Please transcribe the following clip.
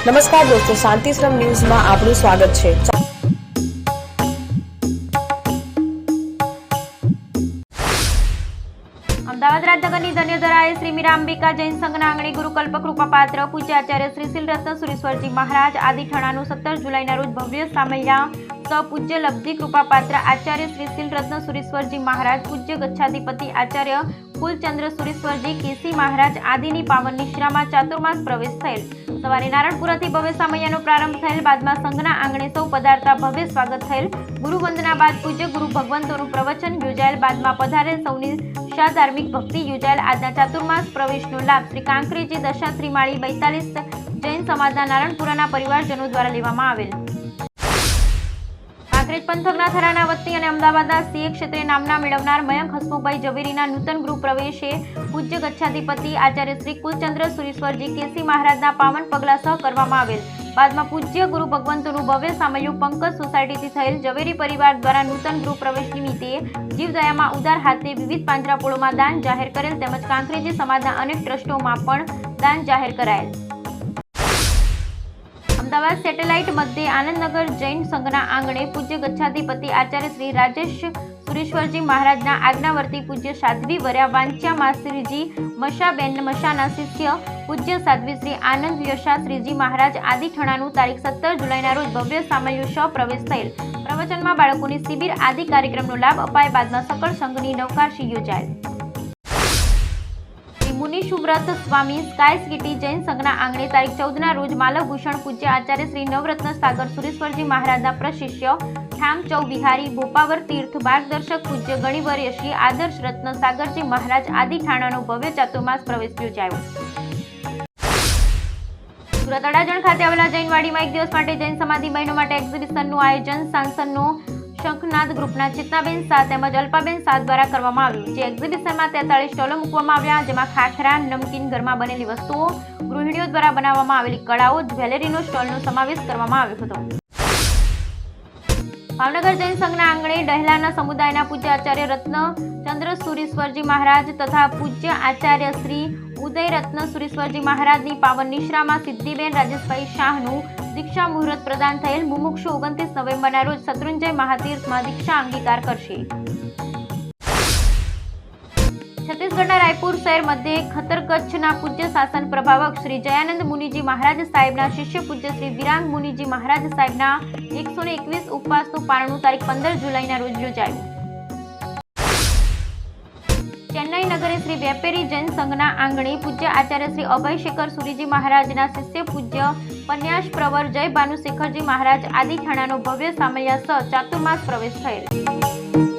નમસ્કાર દોસ્તો, શાંતિશ્રમ ન્યૂઝમાં આપનું સ્વાગત છે. અમદાવાદ રાજનગરની ધન્યધરાએ શ્રી મીરાંબિકા જૈન સંઘના આંગણે ગુરુકલ્પ કૃપાપાત્ર પૂજ્યાચાર્ય શ્રી શીલરત્ન સુરેશ્વરજી મહારાજ આદિ ઠાણાનું સત્તર જુલાઈના રોજ ભવ્ય સામૈયા સ પૂજ્ય લબ્ધિ કૃપાપાત્ર આચાર્ય શ્રી શીલરત્ન સુરેશ્વરજી મહારાજ, પૂજ્ય ગચ્છાધિપતિ આચાર્ય ફૂલચંદ્ર સુરેશ્વરજી, કેસી મહારાજ આદિની પાવન નિશ્રામાં ચાતુર્માસ પ્રવેશ થયેલ. સવારે નારણપુરાથી ભવ્ય સામૈયાનો પ્રારંભ થયેલ, બાદમાં સંઘના આંગણે સૌ પધારતા ભવ્ય સ્વાગત થયેલ. ગુરુવંદના બાદ પૂજ્ય ગુરુ ભગવંતોનું પ્રવચન યોજાયેલ, બાદમાં પધારેલ સૌની શાહ ધાર્મિક ભક્તિ યોજાયેલ. આજના ચાતુર્માસ પ્રવેશનો લાભ શ્રી કાંકરેજી દશા ત્રિમાળી બેતાલીસ જૈન સમાજના નારણપુરાના પરિવારજનો દ્વારા લેવામાં આવેલ. કાંકરેજ પંથકના થરાના વતની અને અમદાવાદના સીએ ક્ષેત્રે નામના મેળવનાર મયંક હસમુખભાઈ ઝવેરીના નૂતન ગૃહ પ્રવેશે પૂજ્ય ગચ્છાધિપતિ આચાર્ય શ્રી કુલચંદ્ર સુરેશ્વરજી કેસી મહારાજના પાવન પગલાં સહ કરવામાં આવેલ. બાદમાં પૂજ્ય ગુરુ ભગવંતોનું ભવ્ય સામયુ પંકજ સોસાયટીથી થયેલ ઝવેરી પરિવાર દ્વારા નૂતન ગૃહ પ્રવેશ નિમિત્તે જીવદયામાં ઉદાર હાથે વિવિધ પાંજરાપોળોમાં દાન જાહેર કરેલ તેમજ કાંકરેજી સમાજના અનેક ટ્રસ્ટોમાં પણ દાન જાહેર કરાયેલ. અમદાવાદ સેટેલાઇટ મધ્યે આનંદનગર જૈન સંઘના આંગણે પૂજ્ય ગચ્છાધિપતિ આચાર્ય શ્રી રાજેશ સુરેશ્વરજી મહારાજના આજ્ઞાવર્તી પૂજ્ય સાધ્વી વર્યા વાંચ્યા માસ્ત્રીજી મશાબેન મશાના શિષ્ય પૂજ્ય સાધ્વી શ્રી આનંદ યશા શ્રીજી મહારાજ આદિ ઠણાનું તારીખ સત્તર જુલાઈના રોજ ભવ્ય સામયુ શ પ્રવેશ થયેલ. પ્રવચનમાં બાળકોની શિબિર આદિ કાર્યક્રમનો લાભ અપાય બાદમાં સકળ સંઘની નવકાશી યોજાયેલ શ્રી સ્વામી સ્કાય સિટી જૈન સંઘના આંગણે તારીખ ચૌદના રોજ માલવભૂષણ પૂજ્ય આચાર્ય શ્રી નવરત્ન સાગર સુરેશ્વરજી મહારાજના પ્રશિષ્ય ઠામ ચૌ બોપાવર તીર્થ માર્ગદર્શક પૂજ્ય ગણિવર્ય શ્રી આદર્શ રત્ન સાગરજી મહારાજ આદિ ઠાણાનો ભવ્ય ચાતુર્માસ પ્રવેશ યોજાયો. સુરત અડાજણ ખાતે આવેલા જૈનવાડીમાં એક દિવસ માટે જૈન સમાધિ બહેનો માટે એક્ઝિબિશનનું આયોજન, સાંસદનો શંખનાદ ગ્રુપના ચેતનાબેન શાહ તેમજ અલ્પાબેન શાહ દ્વારા કરવામાં આવ્યું જે એક્ઝિબિશનમાં તેતાળીસ સ્ટોલો મૂકવામાં આવ્યા, જેમાં ખાખરા, નમકીન ઘરમાં બનેલી વસ્તુઓ, ગૃહિણીઓ દ્વારા બનાવવામાં આવેલી કળાઓ, જ્વેલરીનો સ્ટોલનો સમાવેશ કરવામાં આવ્યો હતો. ભાવનગર જૈન સંઘના આંગણે ડહેલાના સમુદાયના પૂજ્ય આચાર્ય રત્ન ચંદ્ર સુરેશ્વરજી મહારાજ તથા પૂજ્ય આચાર્ય શ્રી ઉદય રત્ન સુરેશ્વરજી મહારાજની પાવન નિશ્રામાં સિદ્ધિબેન રાજેશભાઈ શાહનું દીક્ષા મુહૂર્ત પ્રદાન થયેલ મુમુક્ષુ ઓગણત્રીસ નવેમ્બરના રોજ શત્રુંજય મહાતીર્થમાં દીક્ષા અંગીકાર કરશે. છત્તીસગઢના રાયપુર શહેર મધ્યે ખતરકચ્છના પૂજ્ય શાસન પ્રભાવક શ્રી જયાનંદ મુનિજી મહારાજ સાહેબના શિષ્ય પૂજ્ય શ્રી વિરાંગ મુનિજી મહારાજ સાહેબના એકસો એકવીસ ઉપવાસનું પારણું તારીખ પંદર જુલાઈના રોજ યોજાયું. ચેન્નઈ નગરે શ્રી વેપેરી જૈન સંઘના આંગણે પૂજ્ય આચાર્ય શ્રી અભયશેખર સુરીજી મહારાજના શિષ્ય પૂજ્ય પન્યાસ પ્રવર જય ભાનુશેખરજી મહારાજ આદિ ઠાણાનો ભવ્ય સામૈયા સહ ચાતુર્માસ પ્રવેશ થયેલ.